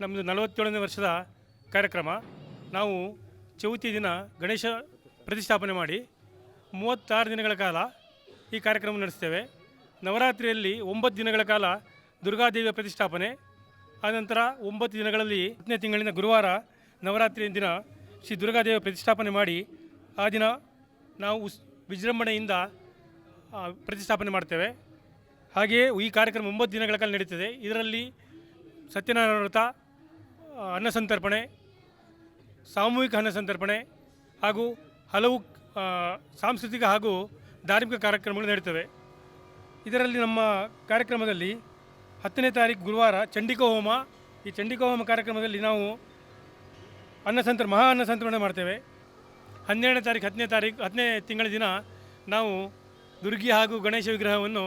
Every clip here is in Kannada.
ನಮ್ಮದು ನಲವತ್ತೇಳನೇ ವರ್ಷದ ಕಾರ್ಯಕ್ರಮ. ನಾವು ಚೌತಿ ದಿನ ಗಣೇಶ ಪ್ರತಿಷ್ಠಾಪನೆ ಮಾಡಿ ಮೂವತ್ತಾರು ದಿನಗಳ ಕಾಲ ಈ ಕಾರ್ಯಕ್ರಮ ನಡೆಸ್ತೇವೆ. ನವರಾತ್ರಿಯಲ್ಲಿ ಒಂಬತ್ತು ದಿನಗಳ ಕಾಲ ದುರ್ಗಾದೇವಿಯ ಪ್ರತಿಷ್ಠಾಪನೆ. ಆನಂತರ ಒಂಬತ್ತು ದಿನಗಳಲ್ಲಿ ಹತ್ತನೇ ತಿಂಗಳಿನ ಗುರುವಾರ ನವರಾತ್ರಿಯ ದಿನ ಶ್ರೀ ದುರ್ಗಾದೇವಿಯ ಪ್ರತಿಷ್ಠಾಪನೆ ಮಾಡಿ ಆ ದಿನ ನಾವು ಉಸ್ ವಿಜೃಂಭಣೆಯಿಂದ ಪ್ರತಿಷ್ಠಾಪನೆ ಮಾಡ್ತೇವೆ. ಹಾಗೆಯೇ ಈ ಕಾರ್ಯಕ್ರಮ ಒಂಬತ್ತು ದಿನಗಳ ಕಾಲ ನಡೀತದೆ. ಇದರಲ್ಲಿ ಸತ್ಯನಾರಾಯಣ ವ್ರತ ಆ, ಅನ್ನ ಸಂತರ್ಪಣೆ ಸಾಮೂಹಿಕ ಅನ್ನ ಸಂತರ್ಪಣೆ ಹಾಗೂ ಹಲವು ಸಾಂಸ್ಕೃತಿಕ ಹಾಗೂ ಧಾರ್ಮಿಕ ಕಾರ್ಯಕ್ರಮಗಳು ನಡೀತವೆ. ಇದರಲ್ಲಿ ನಮ್ಮ ಕಾರ್ಯಕ್ರಮದಲ್ಲಿ ಹತ್ತನೇ ತಾರೀಕು ಗುರುವಾರ ಚಂಡಿಕಾ ಹೋಮ ಈ ಚಂಡಿಕಾ ಹೋಮ ಕಾರ್ಯಕ್ರಮದಲ್ಲಿ ನಾವು ಅನ್ನ ಸಂತರ ಮಹಾ ಅನ್ನ ಸಂತರ್ಪಣೆ ಮಾಡ್ತೇವೆ. ಹನ್ನೆರಡನೇ ತಾರೀಕು ಹತ್ತನೇ ತಾರೀಕು ಹತ್ತನೇ ತಿಂಗಳ ದಿನ ನಾವು ದುರ್ಗಿ ಹಾಗೂ ಗಣೇಶ ವಿಗ್ರಹವನ್ನು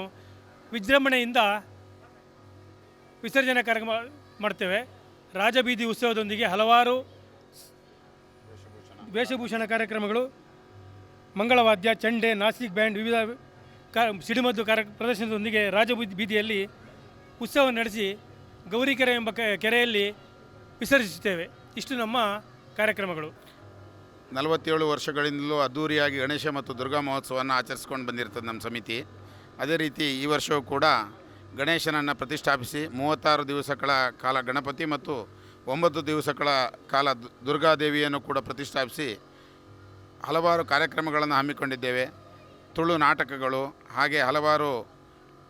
ವಿಜೃಂಭಣೆಯಿಂದ ವಿಸರ್ಜನೆ ಕಾರ್ಯಕ್ರಮ ಮಾಡ್ತೇವೆ. ರಾಜಬೀದಿ ಉತ್ಸವದೊಂದಿಗೆ ಹಲವಾರು ವೇಷಭೂಷಣ ಕಾರ್ಯಕ್ರಮಗಳು, ಮಂಗಳವಾದ್ಯ, ಚಂಡೆ, ನಾಸಿಕ್ ಬ್ಯಾಂಡ್, ವಿವಿಧ ಕಾ, ಸಿಡಿಮದ್ದು ಕಾರ್ಯ, ಪ್ರದರ್ಶನದೊಂದಿಗೆ ರಾಜಬೀದಿ ಬೀದಿಯಲ್ಲಿ ಉತ್ಸವ ನಡೆಸಿ ಗೌರಿಕೆರೆ ಎಂಬ ಕೆ- ಕೆರೆಯಲ್ಲಿ ವಿಸರ್ಜಿಸುತ್ತೇವೆ. ಇಷ್ಟು ನಮ್ಮ ಕಾರ್ಯಕ್ರಮಗಳು. ನಲವತ್ತೇಳು ವರ್ಷಗಳಿಂದಲೂ ಅದ್ಧೂರಿಯಾಗಿ ಗಣೇಶ ಮತ್ತು ದುರ್ಗಾ ಮಹೋತ್ಸವವನ್ನು ಆಚರಿಸ್ಕೊಂಡು ಬಂದಿರ್ತದೆ ನಮ್ಮ ಸಮಿತಿ. ಅದೇ ರೀತಿ ಈ ವರ್ಷವೂ ಕೂಡ ಗಣೇಶನನ್ನು ಪ್ರತಿಷ್ಠಾಪಿಸಿ ಮೂವತ್ತಾರು ದಿವಸಗಳ ಕಾಲ ಗಣಪತಿ ಮತ್ತು ಒಂಬತ್ತು ದಿವಸಗಳ ಕಾಲ ದುರ್ಗಾದೇವಿಯನ್ನು ಕೂಡ ಪ್ರತಿಷ್ಠಾಪಿಸಿ ಹಲವಾರು ಕಾರ್ಯಕ್ರಮಗಳನ್ನು ಹಮ್ಮಿಕೊಂಡಿದ್ದೇವೆ. ತುಳು ನಾಟಕಗಳು, ಹಾಗೆ ಹಲವಾರು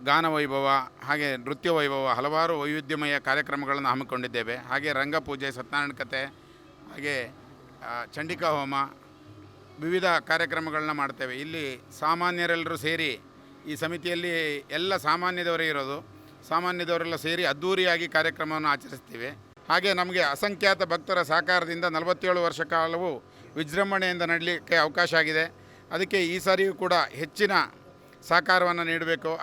ಗಾನ ವೈಭವ, ಹಾಗೆ ನೃತ್ಯ ವೈಭವ, ಹಲವಾರು ವೈವಿಧ್ಯಮಯ ಕಾರ್ಯಕ್ರಮಗಳನ್ನು ಹಮ್ಮಿಕೊಂಡಿದ್ದೇವೆ. ಹಾಗೆ ರಂಗಪೂಜೆ ಸತ್ಯನಾರಾಯಣ ಕಥೆ ಹಾಗೆ ಚಂಡಿಕಾ ಹೋಮ ವಿವಿಧ ಕಾರ್ಯಕ್ರಮಗಳನ್ನ ಮಾಡ್ತೇವೆ. ಇಲ್ಲಿ ಸಾಮಾನ್ಯರೆಲ್ಲರೂ ಸೇರಿ ಈ ಸಮಿತಿಯಲ್ಲಿ ಎಲ್ಲ ಸಾಮಾನ್ಯದವರೇ ಇರೋದು. ಸಾಮಾನ್ಯದವರೆಲ್ಲ ಸೇರಿ ಅದ್ಧೂರಿಯಾಗಿ ಕಾರ್ಯಕ್ರಮವನ್ನು ಆಚರಿಸ್ತೀವಿ. ಹಾಗೆ ನಮಗೆ ಅಸಂಖ್ಯಾತ ಭಕ್ತರ ಸಹಕಾರದಿಂದ ನಲವತ್ತೇಳು ವರ್ಷ ಕಾಲವು ವಿಜೃಂಭಣೆಯಿಂದ ನಡಲಿಕ್ಕೆ ಅವಕಾಶ ಆಗಿದೆ. ಅದಕ್ಕೆ ಈ ಸಾರಿಯೂ ಕೂಡ ಹೆಚ್ಚಿನ ಸಹಕಾರವನ್ನು ನೀಡಬೇಕು.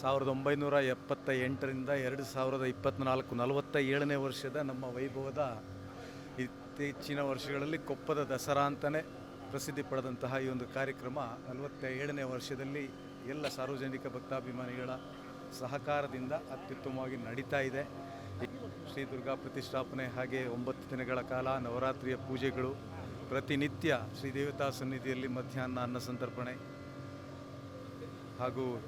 ಸಾವಿರದ ಒಂಬೈನೂರ ಎಪ್ಪತ್ತ ಎಂಟರಿಂದ ಎರಡು ಸಾವಿರದ ಇಪ್ಪತ್ತ್ನಾಲ್ಕು ನಲವತ್ತ ಏಳನೇ ವರ್ಷದ ನಮ್ಮ ವೈಭವದ ಇತ್ತೀಚಿನ ವರ್ಷಗಳಲ್ಲಿ ಕೊಪ್ಪದ ದಸರಾ ಅಂತಲೇ ಪ್ರಸಿದ್ಧಿ ಪಡೆದಂತಹ ಈ ಒಂದು ಕಾರ್ಯಕ್ರಮ ನಲವತ್ತ ಏಳನೇ ವರ್ಷದಲ್ಲಿ ಎಲ್ಲ ಸಾರ್ವಜನಿಕ ಭಕ್ತಾಭಿಮಾನಿಗಳ ಸಹಕಾರದಿಂದ ಅತ್ಯುತ್ತಮವಾಗಿ ನಡೀತಾ ಇದೆ. ಶ್ರೀ ದುರ್ಗಾ ಪ್ರತಿಷ್ಠಾಪನೆ ಹಾಗೆ ಒಂಬತ್ತು ದಿನಗಳ ಕಾಲ ನವರಾತ್ರಿಯ ಪೂಜೆಗಳು, ಪ್ರತಿನಿತ್ಯ ಶ್ರೀ ದೇವತಾ ಸನ್ನಿಧಿಯಲ್ಲಿ ಮಧ್ಯಾಹ್ನ ಅನ್ನ ಸಂತರ್ಪಣೆ ಹಾಗೂ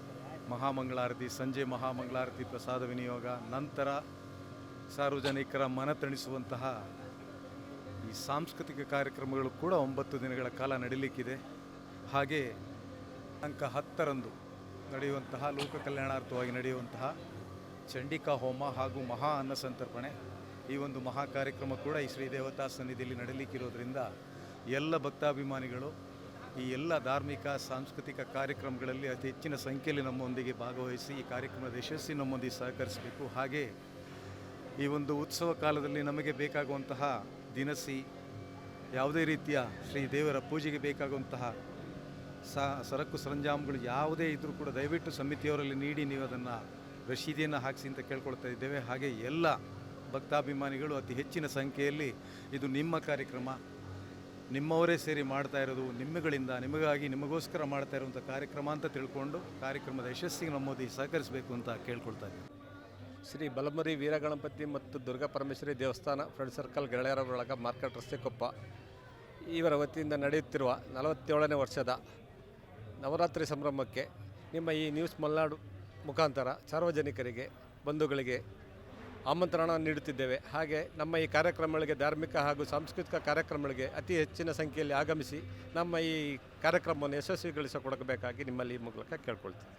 ಮಹಾಮಂಗಳಾರತಿ, ಸಂಜೆ ಮಹಾಮಂಗಳಾರತಿ ಪ್ರಸಾದ ವಿನಿಯೋಗ, ನಂತರ ಸಾರ್ವಜನಿಕರ ಮನತಣಿಸುವಂತಹ ಈ ಸಾಂಸ್ಕೃತಿಕ ಕಾರ್ಯಕ್ರಮಗಳು ಕೂಡ ಒಂಬತ್ತು ದಿನಗಳ ಕಾಲ ನಡೀಲಿಕ್ಕಿದೆ. ಹಾಗೆ ಅಂಕ ಹತ್ತರಂದು ನಡೆಯುವಂತಹ ಲೋಕ ಕಲ್ಯಾಣಾರ್ಥವಾಗಿ ನಡೆಯುವಂತಹ ಚಂಡಿಕಾ ಹೋಮ ಹಾಗೂ ಮಹಾ ಅನ್ನ ಸಂತರ್ಪಣೆ. ಈ ಒಂದು ಮಹಾ ಕಾರ್ಯಕ್ರಮ ಕೂಡ ಈ ಶ್ರೀ ದೇವತಾ ಸನ್ನಿಧಿಯಲ್ಲಿ ನಡೀಲಿಕ್ಕಿರೋದ್ರಿಂದ ಎಲ್ಲ ಭಕ್ತಾಭಿಮಾನಿಗಳು ಈ ಎಲ್ಲ ಧಾರ್ಮಿಕ, ಸಾಂಸ್ಕೃತಿಕ ಕಾರ್ಯಕ್ರಮಗಳಲ್ಲಿ ಅತಿ ಹೆಚ್ಚಿನ ಸಂಖ್ಯೆಯಲ್ಲಿ ನಮ್ಮೊಂದಿಗೆ ಭಾಗವಹಿಸಿ ಈ ಕಾರ್ಯಕ್ರಮದ ಯಶಸ್ಸಿ ನಮ್ಮೊಂದಿಗೆ ಸಹಕರಿಸಬೇಕು. ಹಾಗೆ ಈ ಒಂದು ಉತ್ಸವ ಕಾಲದಲ್ಲಿ ನಮಗೆ ಬೇಕಾಗುವಂತಹ ದಿನಸಿ ಯಾವುದೇ ರೀತಿಯ ಶ್ರೀ ದೇವರ ಪೂಜೆಗೆ ಬೇಕಾಗುವಂತಹ ಸರಕು ಸರಂಜಾಮಗಳು ಯಾವುದೇ ಇದ್ದರೂ ಕೂಡ ದಯವಿಟ್ಟು ಸಮಿತಿಯವರಲ್ಲಿ ನೀಡಿ ನೀವು ಅದನ್ನು ರಶೀದಿಯನ್ನು ಹಾಕಿಸಿ ಅಂತ ಕೇಳ್ಕೊಳ್ತಾ ಇದ್ದೇವೆ. ಹಾಗೆ ಎಲ್ಲ ಭಕ್ತಾಭಿಮಾನಿಗಳು ಅತಿ ಹೆಚ್ಚಿನ ಸಂಖ್ಯೆಯಲ್ಲಿ ಇದು ನಿಮ್ಮ ಕಾರ್ಯಕ್ರಮ. ನಿಮ್ಮವರೇ ಸೇರಿ ಮಾಡ್ತಾ ಇರೋದು ನಿಮ್ಮಗಳಿಂದ, ನಿಮಗಾಗಿ ನಿಮಗೋಸ್ಕರ ಮಾಡ್ತಾ ಇರುವಂಥ ಕಾರ್ಯಕ್ರಮ ಅಂತ ತಿಳ್ಕೊಂಡು ಕಾರ್ಯಕ್ರಮದ ಯಶಸ್ಸಿಗೆ ನಮ್ಮೋದಿ ಸಹಕರಿಸಬೇಕು ಅಂತ ಕೇಳ್ಕೊಳ್ತಾ ಇದ್ದೀವಿ. ಶ್ರೀ ಬಲಮರಿ ವೀರಗಣಪತಿ ಮತ್ತು ದುರ್ಗಾ ಪರಮೇಶ್ವರಿ ದೇವಸ್ಥಾನ ಫ್ರೆಂಡ್ ಸರ್ಕಲ್ ಗೆಳೆಯರ ಒಳಗ ಮಾರ್ಕೆಟ್ ರಸ್ತೆ ಕೊಪ್ಪ ಇವರ ವತಿಯಿಂದ ನಡೆಯುತ್ತಿರುವ ನಲವತ್ತೇಳನೇ ವರ್ಷದ ನವರಾತ್ರಿ ಸಂಭ್ರಮಕ್ಕೆ ನಿಮ್ಮ ಈ ನ್ಯೂಸ್ ಮಲ್ನಾಡು ಮುಖಾಂತರ ಸಾರ್ವಜನಿಕರಿಗೆ, ಬಂಧುಗಳಿಗೆ ಆಮಂತ್ರಣ ನೀಡುತ್ತಿದ್ದೇವೆ. ಹಾಗೆ ನಮ್ಮ ಈ ಕಾರ್ಯಕ್ರಮಗಳಿಗೆ ಧಾರ್ಮಿಕ ಹಾಗೂ ಸಾಂಸ್ಕೃತಿಕ ಕಾರ್ಯಕ್ರಮಗಳಿಗೆ ಅತಿ ಹೆಚ್ಚಿನ ಸಂಖ್ಯೆಯಲ್ಲಿ ಆಗಮಿಸಿ ನಮ್ಮ ಈ ಕಾರ್ಯಕ್ರಮವನ್ನು ಯಶಸ್ವಿಗೊಳಿಸಿಕೊಡಬೇಕಾಗಿ ನಿಮ್ಮಲ್ಲಿ ಮೂಲಕ ಕೇಳ್ಕೊಳ್ತೀನಿ.